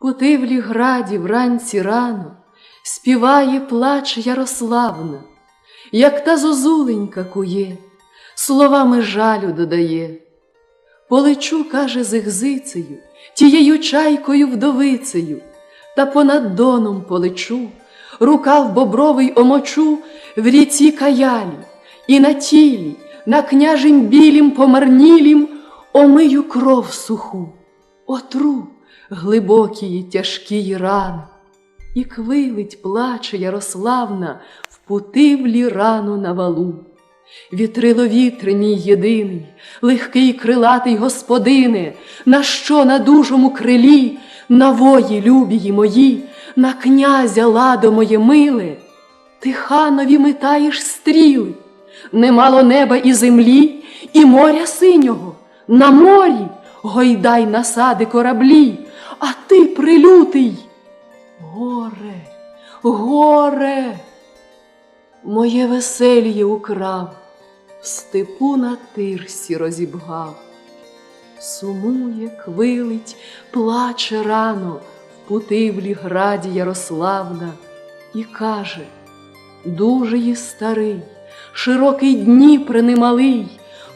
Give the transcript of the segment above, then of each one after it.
Путивлі граді вранці рано співає плач Ярославна, як та зозуленька кує, словами жалю додає. Полечу, каже, з ігзицею, тією чайкою вдовицею, та понад доном полечу, рукав бобровий омочу в ріці каялі, і на тілі, на княжим білім помарнілім омию кров суху, отру глибокі тяжкі рани, і квилить плаче Ярославна в путивлі рану на валу. Вітрило вітри мій єдиний, легкий крилатий господине, на що на дужому крилі, на вої любії мої, на князя ладо моє миле, ти ханові метаєш стріли, немало неба і землі, і моря синього, на морі гойдай насади кораблі, а ти прилютий. Горе, горе, моє весельє украв, в степу на тирсі розібгав. Сумує, квилить, плаче рано в путивлі граді Ярославна і каже: Дуже є старий, широкий Дніпре немалий,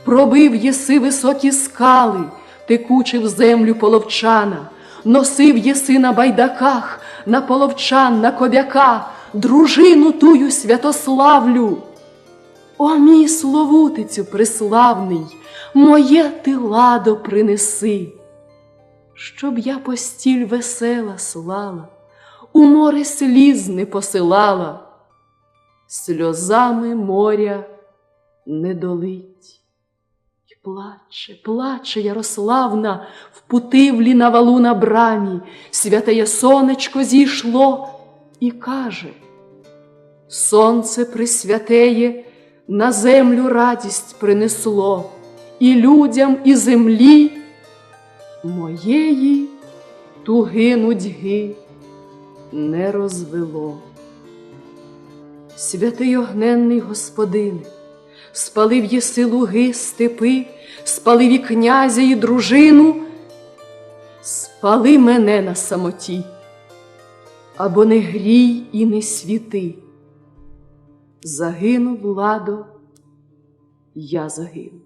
пробив єси високі скали, текучив землю половчана, носив єси на байдаках, на половчан, на кобяка, дружину тую святославлю. О, мій словутицю приславний, моє ти ладо принеси, щоб я постіль весела слала, у море сліз не посилала, сльозами моря не долить. Плаче, плаче Ярославна в путивлі на валу на брамі, святеє сонечко зійшло і каже: Сонце присвятеє на землю радість принесло, і людям, і землі моєї туги нудьги не розвело. Святий огненний Господине, спалив єси луги, степи, спалив і князя, і дружину, спали мене на самоті, або не грій і не світи. Загинув ладо, я загину.